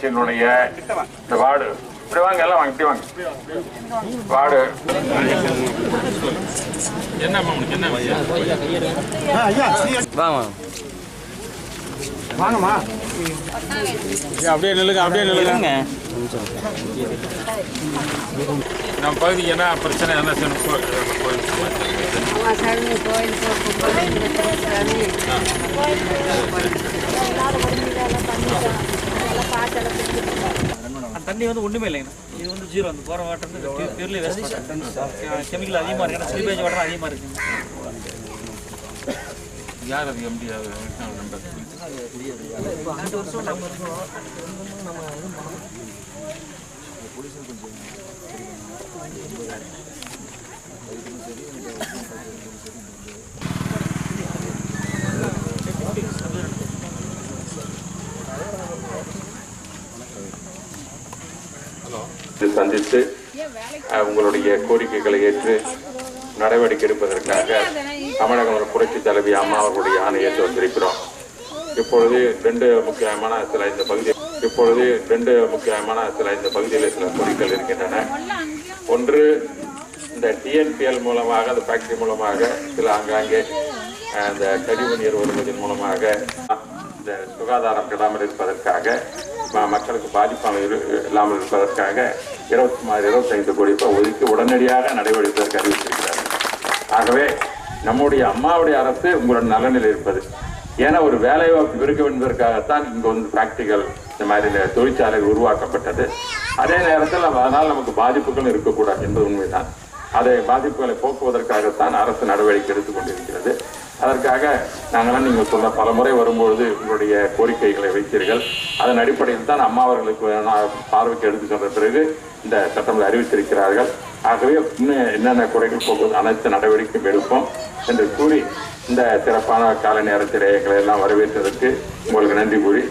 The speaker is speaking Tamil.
ஊராட்சியினுடைய இந்த வார்டு இப்படி வாங்க எல்லாம் வாங்க இப்படி வாங்க வார்டு வாமா அப்படியே நில்லுங்க அப்படியே நில்லுங்க நம்ம பகுதிக்கு என்ன பிரச்சனை என்ன செய்யணும் கோயில் கோயில் தண்ணி வந்து ஒன்றுமே இல்லைங்க. இது வந்து ஜீரோ அந்த போகிற வாட்டர் வந்து பியூர்லி வேஸ்ட் வாட்டர் கெமிக்கல் அதிகமாக இருக்கு ஏன்னா சிலிபேஜ் வாட்டர் அதிகமாக இருக்குங்க. யார் அது எம்டி ரெண்டு வருஷம் நம்ம இது சந்தித்து உங்களுடைய கோரிக்கைகளை ஏற்று நடவடிக்கை எடுப்பதற்காக தமிழக ஒரு புரட்சி தலைவி அம்மா அவர்களுடைய ஆணை வந்திருக்கிறோம். இப்பொழுது ரெண்டு முக்கியமான சில இந்த பகுதி இப்பொழுது ரெண்டு முக்கியமான சில இந்த பகுதியில் சில கோரிக்கைகள் இருக்கின்றன. ஒன்று இந்த டிஎன்பிஎல் மூலமாக அந்த ஃபேக்டரி மூலமாக சில ஆங்காங்கே அந்த இந்த கழிவு நீர் வருவதன் மூலமாக இந்த சுகாதாரம் கெடாமல் இருப்பதற்காக மக்களுக்கு பாதிப்பாக இல்லாமல் இருப்பதற்காக இருபத்தி மாதிரி இருபத்தைந்து கோடி ரூபாய் ஒதுக்கி உடனடியாக நடவடிக்கை அறிவித்திருக்கிறார் ஆகவே நம்முடைய அம்மாவுடைய அரசு உங்களோட நலனில் இருப்பது. ஏன்னா ஒரு வேலை வாய்ப்பு இருக்க என்பதற்காகத்தான் இங்கே வந்து ஃபேக்டரிகள் இந்த மாதிரி இந்த தொழிற்சாலைகள் உருவாக்கப்பட்டது. அதே நேரத்தில் நம்ம- அதனால் நமக்கு பாதிப்புகள் இருக்கக்கூடாது என்பது உண்மைதான். அதை பாதிப்புகளை போக்குவதற்காகத்தான் அரசு நடவடிக்கை எடுத்துக் கொண்டிருக்கிறது. அதற்காக நாங்களாம் நீங்கள் சொன்ன பல முறை வரும்பொழுது உங்களுடைய கோரிக்கைகளை வைத்தீர்கள். அதன் அடிப்படையில் தான் அம்மா அவர்களுக்கு பார்வைக்கு எடுத்து சென்ற பிறகு இந்த சட்டம் அறிவித்திருக்கிறார்கள். ஆகவே இன்னும் என்னென்ன குறைகள் போகுது அனைத்து நடவடிக்கையும் எடுப்போம் என்று கூறி இந்த சிறப்பான கால நேரத்திலே எங்களை எல்லாம் வரவேற்றதற்கு உங்களுக்கு நன்றி கூறி